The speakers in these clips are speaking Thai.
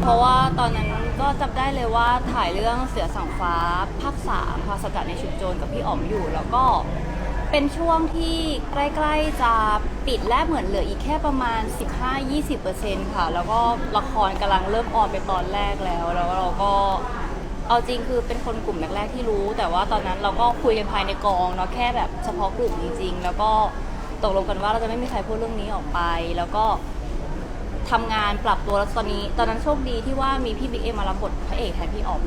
เพราะว่าตอนนั้นก็จำได้เลยว่าถ่ายเรื่องเสือสังฟ้าภาคสามค่ะสกัดในชุมโจรกับพี่อ๋อมอยู่ แล้วก็เป็นช่วงที่ใกล้ ๆ จะปิดและเหมือนเหลืออีกแค่ประมาณ 15-20%ค่ะ แล้วก็ละครกำลังเริ่มออนไปตอนแรกแล้ว แล้วเราก็เอาจริงคือเป็นคนกลุ่มแรกๆที่รู้ แต่ว่าตอนนั้นเราก็คุยกันภายในกองเนาะแค่แบบเฉพาะกลุ่มจริงๆ แล้วก็ตกลงกันว่าเราจะไม่มีใครพูดเรื่องนี้ออกไป แล้วก็ ทำงานปรับตัวแล้วตอนนี้ตอนนั้นโชคดีที่ว่ามีพี่บิ๊กเอ็มมารับบทพระเอกแทนพี่ออม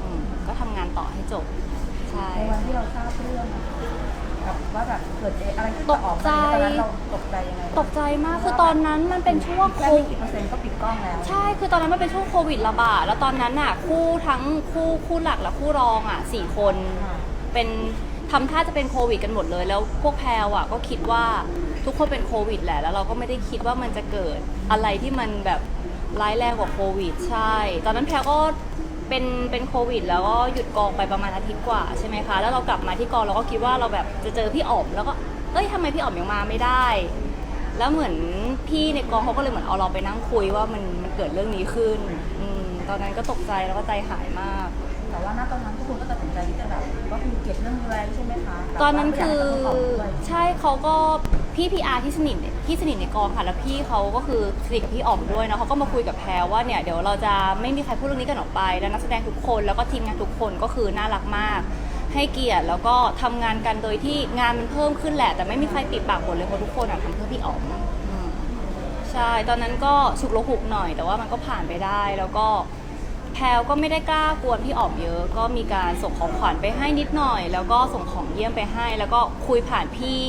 อืมก็ทำงานต่อให้จบ ใช่ ในวันที่เราทราบเรื่องอะกับว่าแบบเกิดอะไรขึ้นกับออกมาตอนนั้นเราตกใจยังไงตกใจมากคือตอนนั้นมันเป็นช่วงโคแค่ไม่วิดกี่เปอร์เซ็นต์ก็ปิดกล้องแล้ว ใช่ คือตอนนั้นมันเป็นช่วงโควิดระบาด แล้วตอนนั้นน่ะคู่ทั้งคู่คู่หลักและคู่รองอะสี่คน ค่ะ เป็น ทำท่าจะเป็นโควิดกันหมดเลย แล้วพวกแพรวอะก็คิดว่าทุกคนเป็นโควิดแหละ แล้วเราก็ไม่ได้คิดว่ามันจะเกิดอะไรที่มันแบบร้ายแรงกว่าโควิด ใช่ ตอนนั้นแพรก็เป็นเป็นโควิด แล้วก็หยุดกองไปประมาณอาทิตย์กว่าใช่ไหมคะ แล้วเรากลับมาที่กองเราก็คิดว่าเราแบบจะเจอพี่อ๋อมแล้วก็เอ้ยทำไมพี่อ๋อมยังมาไม่ได้ แล้วเหมือนพี่ในกองเขาก็เลยเหมือนเอาเราไปนั่งคุยว่ามันมันเกิดเรื่องนี้ขึ้นอตอนนั้นก็ตกใจแล้วก็ใจหายมาก แต่ว่าณตอนนั้นทุกคนก็ตัดสินใจที่จะแบบก็คือเก็บเรื่องนี้ไว้ใช่ไหมคะตอนนั้นคือแบบว่าไม่ยากให้เขาตอบด้วยใช่เขาก็พี่พีอาร์ที่สนิทเนี่ยที่สนิทในกองค่ะ แล้วพี่เขาก็คือสนิทกับพี่อ๋อมด้วยเนาะเขาก็มาคุยกับแพรว่าเนี่ยเดี๋ยวเราจะไม่มีใครพูดเรื่องนี้กันออกไป แล้วนักแสดงทุกคนแล้วก็ทีมงานทุกคนก็คือน่ารักมาก ให้เกียรติแล้วก็ทำงานกันโดยที่งานมันเพิ่มขึ้นแหละ แต่ไม่มีใครปิดปากหมดเลยเพราะทุกคนอะทำเพื่อพี่อ๋อมอืมใช่ตอนนั้นก็ฉุกละหุกหน่อย แต่ว่ามันก็ผ่านไปได้แล้วก็แพลวก็ไม่ได้กล้ากวนพี่อ๋อมเยอะ ก็มีการส่งของขวัญไปให้นิดหน่อย แล้วก็ส่งของเยี่ยมไปให้ แล้วก็คุยผ่านพี่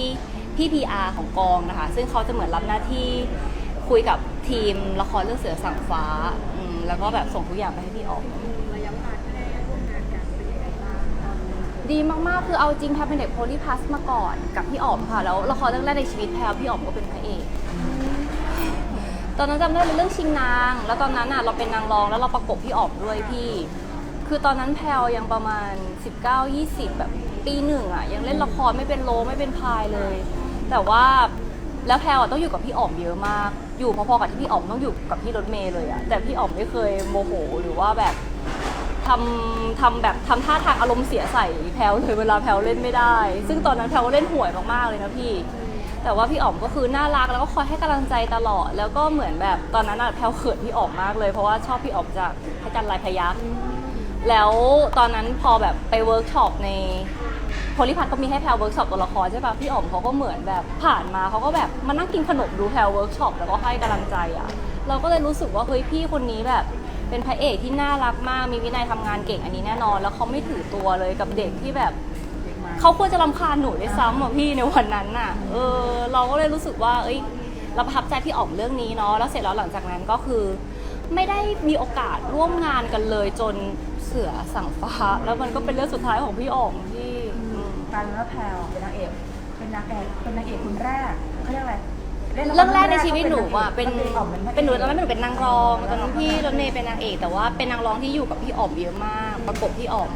พี่พีอาของกองนะคะ ซึ่งเขาจะเหมือนรับหน้าที่คุยกับทีมละครเรื่องเสือสั่งฟ้าอืมแล้วก็แบบส่งทุกอย่างไปให้พี่อ๋อมระยะเวลาที่ได้ร่วมงานกันเป็นยังไงบ้างดีมากๆ คือเอาจริงแพลวเป็นเด็กโพลีพลัสมาก่อนกับพี่อ๋อมค่ะ แล้วละครเรื่องแรกในชีวิตแพลวพี่อ๋อมก็เป็นพระเอก ตอนนั้นจำได้เป็นเรื่องชิงนาง แล้วตอนนั้นอะเราเป็นนางรองแล้วเราประกบพี่ออมด้วยพี่ คือตอนนั้นแพลวยังประมาณ 19-20 แบบปีหนึ่งอะยังเล่นละครไม่เป็นโลไม่เป็นพายเลย แต่ว่าแล้วแพลวอะต้องอยู่กับพี่อ๋อมเยอะมาก อยู่พอๆกับที่พี่อ๋อมต้องอยู่กับพี่รถเมย์เลยอะแต่พี่อ๋อมไม่เคยโมโหหรือว่าแบบทำทำแบบทำท่าทางอารมณ์เสียใส่แพลวเลยเวลาแพลวเล่นไม่ได้ ซึ่งตอนนั้นแพลวก็เล่นห่วยมากๆเลยนะพี่ แต่ว่าพี่อ๋อมก็คือน่ารักแล้วก็คอยให้กำลังใจตลอด แล้วก็เหมือนแบบตอนนั้นอะแพลวเขินพี่อ๋อมมากเลย เพราะว่าชอบพี่อ๋อมจากพระจันทร์ลายพยักแล้วตอนนั้นพอแบบไปเวิร์กช็อปในโพลิพัทก็มีให้แพลวเวิร์กช็อปตัวละครใช่ปะพี่อ๋อมเขาก็เหมือนแบบผ่านมาเขาก็แบบมานั่งกินขนมดูแพลวเวิร์กช็อปแล้วก็ให้กำลังใจอะเราก็เลยรู้สึกว่าเฮ้ยพี่คนนี้แบบเป็นพระเอกที่น่ารักมากมีวินัยทำงานเก่งอันนี้แน่นอน แล้วเขาไม่ถือตัวเลยกับเด็กที่แบบ เขาควรจะรำคาญหนูด้วยซ้ำอะพี่ในวันนั้นน่ะ เออ เราก็เลยรู้สึกว่า เอ้ยเราประทับใจพี่อ๋อมเรื่องนี้เนาะแล้วเสร็จแล้วหลังจากนั้นก็คือ ไม่ได้มีโอกาสร่วมงานกันเลยจนเสือสั่งฟ้า แล้วมันก็เป็นเรื่องสุดท้ายของพี่อ๋อมที่อืม กลารว่าแพลวเป็นนางเอกเป็นนางเอกเป็นนางเอกคนแรกเขาเรียกอะไรล่นละคเรื่องแรกในชีวิตหนูอะเป็นแล้วอ๋อมเป็นพระอกเป็นหนูตอนนั้นหนูเป็นนางรองตอนนั้นพี่รถเมย์เป็นนางเอกแต่ว่าเป็นนางรองที่อยู่กับพี่อ๋อมเยอะมาก ประกบพี่อ๋อม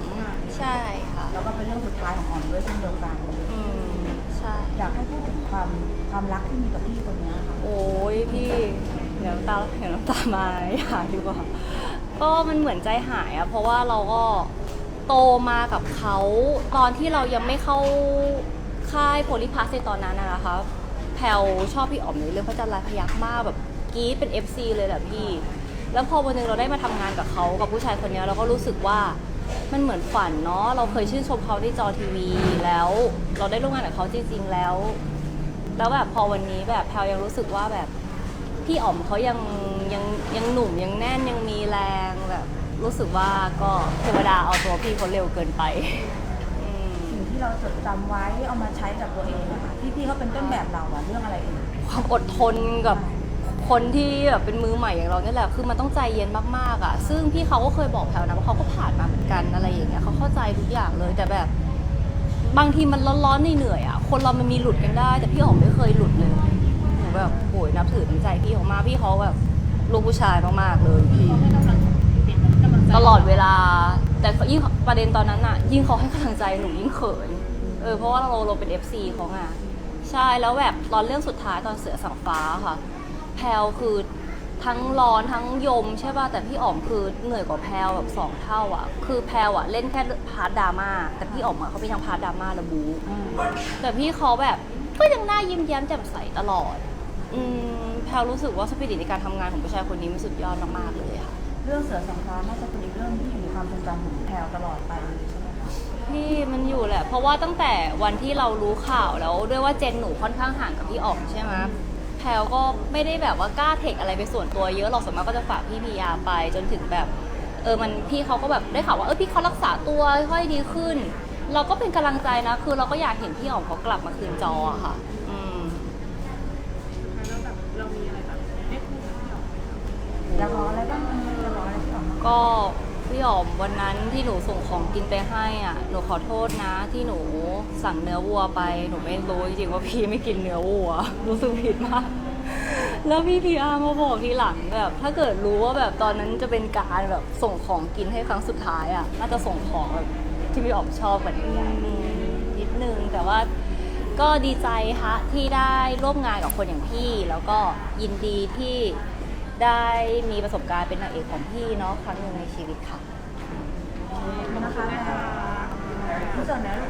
ใช่ค่ะ แล้วก็เป็นเรื่องสุดท้ายของอ๋อมด้วยเช่นเดียวกันอืมใช่ อยากให้พูดถึงความความรักที่มีกับพี่คนนี้ค่ะโอ้ยพี่เดี๋ยวน้ำตาเดี๋ยวน้ำตามาหายดีกว่า ก็มันเหมือนใจหายอะเพราะว่าเราก็โตมากับเขาตอนที่เรายังไม่เข้าค่ายโพลิพัสในตอนนั้นนะนะคะแพลวชอบพี่อ๋อมในเรื่องพระจันทร์ลายพยักมากแบบกรี๊ดเป็น FC เลยแหละพี่ แล้วพอวันหนึงเราได้มาทำงานกับเขากับผู้ชายคนนี้เราก็รู้สึกว่า มันเหมือนฝันเนาะเราเคยชื่นชมเขาในจอทีวีแล้ว เราได้ร่วมงานกับเขาจริง ๆ แล้ว แล้วแบบพอวันนี้แบบแพลวยังรู้สึกว่าแบบพี่อ๋อมเขายังยังยังหนุ่มยังแน่นยังมีแรงแบบ รู้สึกว่าก็เทวดาเอาตัวพี่เขาเร็วเกินไปอืมสิ่งที่เราจดจำไว้เอามาใช้กับตัวเองอะค่ะที่พี่เขาเป็นต้นแบบเราอะเรื่องอะไรเอ่ยความอดทนกับ คนที่แบบเป็นมือใหม่อย่างเราเนี่ยแหละคือมันต้องใจเย็นมากๆอะ ซึ่งพี่เขาก็เคยบอกแพลวนะว่าเขาก็ผ่านมาเหมือนกันอะไรอย่างเงี้ยเขาเข้าใจทุกอย่างเลยแต่แบบ บางทีมันร้อนๆเหนื่อยๆอะคนเรามันมีหลุดกันได้ แต่พี่อ๋อมไม่เคยหลุดเลยหนูแบบโหยนับถือน้ำใจพี่เขามากพี่เขาแบบลูกผู้ชายมากๆเลยพี่ ให้กำลังเป็นกำลังใจตลอดเวลา แต่ยิ่งประเด็นตอนนั้นอะยิ่งเขาให้กำลังใจหนูยิ่งเขินเออเพราะว่าเราเราเป็น FC เขาไงใช่แล้วแบบตอนเรื่องสุดท้ายตอนเสือสังฟ้าค่ะ แพลวคือทั้งร้อนทั้งยมใช่ป่ะแต่พี่อ๋อมคือเหนื่อยกว่าแพลวแบบสองเท่าอะ คือแพลวอะเล่นแค่พาร์ทดราม่าแต่พี่อ๋อมอะเขามีทั้งพาร์ทดราม่าและบูอืมแต่พี่เขาแบบก็ยังหน้ายิ้มแย้มแจ่มใสตลอด อืมแพลรู้สึกว่าสปิริตในการทำงานของผู้ชายคนนี้มันสุดยอดมากๆเลยค่ะ เรื่องเสือสงครามน่าจะเป็นอีกเรื่องที่อยู่ในความทรงจำของแพลวตลอดไปเลยใช่ไหมคะพี่มันอยู่แหละ เพราะว่าตั้งแต่วันที่เรารู้ข่าวแล้วด้วยว่าเจนหนูค่อนข้างห่างกับพี่อ๋อมใช่ไหมแพลก็ไม่ได้แบบว่ากล้าเทคอะไรไปส่วนตัวเยอะหรอกส่วนมากก็จะฝากพี่พียาไปจนถึงแบบเออมันพี่เขาก็แบบได้ข่าวว่าเออพี่เขารักษาตัวค่อยดีขึ้น เราก็เป็นกำลังใจนะ คือเราก็อยากเห็นพี่อ๋อมเขากลับมาคืนจออะค่ะ อืมแล้วแบบเรามีอะไรแบบได้พูดกับพี่หยอกไหมคะอยากร้องอะไรบ้างมันอยากร้องอะไรที่ออกมาก็ พี่อ๋อมวันนั้นที่หนูส่งของกินไปให้อะหนูขอโทษนะ ที่หนูสั่งเนื้อวัวไปหนูไม่รู้จริงๆว่าพี่ไม่กินเนื้อวัว รู้สึกผิดมากแล้วพี่พีอาร์มาบอกทีหลังแบบถ้าเกิดรู้ว่าแบบตอนนั้นจะเป็นการแบบส่งของกินให้ครั้งสุดท้ายอะน่าจะส่งของแบบที่พี่อ๋อมชอบกว่านี้อะอืมนิดนึงแต่ว่าก็ดีใจฮะที่ได้ร่วมงานกับคนอย่างพี่ แล้วก็ยินดีที่ ได้มีประสบการณ์เป็นนางเอกของพี่เนาะครั้งหนึ่งในชีวิตค่ะขอบคุณนะคะแพลวรู้จักไหมลูก